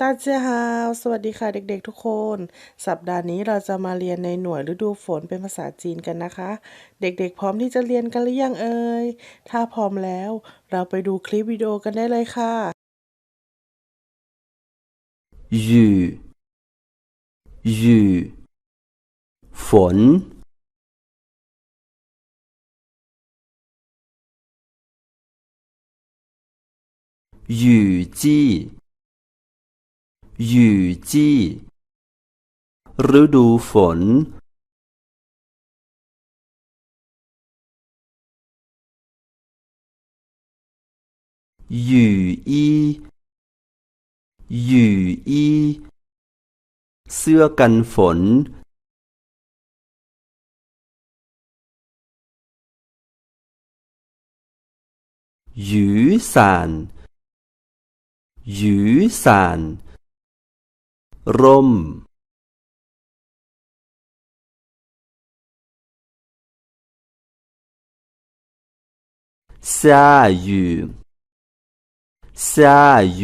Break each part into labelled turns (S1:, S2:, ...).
S1: ตาเจีฮาวสวัสดีค่ะเด็กๆทุกคน สัปดาห์นี้เราจะมาเรียนในหน่วยฤดูฝนเป็นภาษาจีนกันนะคะ เด็กๆพร้อมที่จะเรียนกันหรือยังเอ่ย ถ้าพร้อมแล้ว เราไปดูคลิปวิดีโอกันได้เลยค่ะ
S2: ยืยืฝนยูจี หยู่จี้ ฤดูฝน หยู่อีหยู่อี เสื้อกันฝน หยูสานหยูสาน ร่ม 下雨，下雨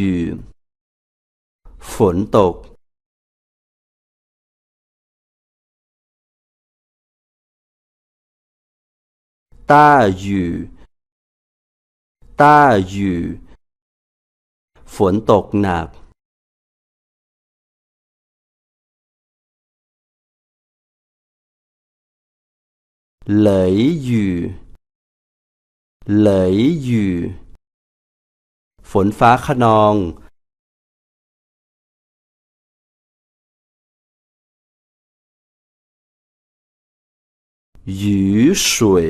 S2: ฝนตก 大雨，大雨 ฝนตกหนัก เหลยอยู่เหลยอยู่ฝนฟ้าขนอง หยูสวย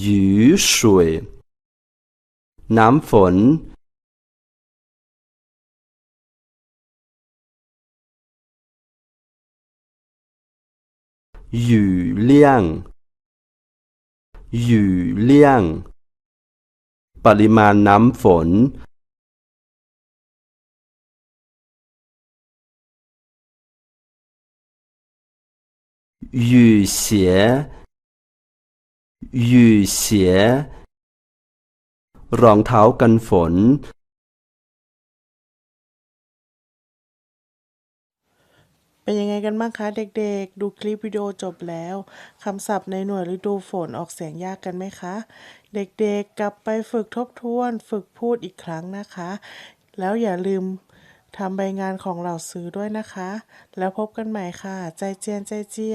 S2: หยูสวยน้ำฝน หยู่เลี่ยง หยู่เลี่ยง ปริมาณน้ำฝน หยู่เสีย หยู่เสีย รองเท้ากันฝน
S1: เป็นยังไงกันบ้างคะเด็กๆ ดูคลิปวิดีโอจบแล้วคำศัพท์ในหน่วยฤดูฝนออกเสียงยากกันไหมคะ เด็กๆกลับไปฝึกทบทวน ฝึกพูดอีกครั้งนะคะ แล้วอย่าลืมทำใบงานของเราซื้อด้วยนะคะ แล้วพบกันใหม่ค่ะ ใจเจียนใจเจียน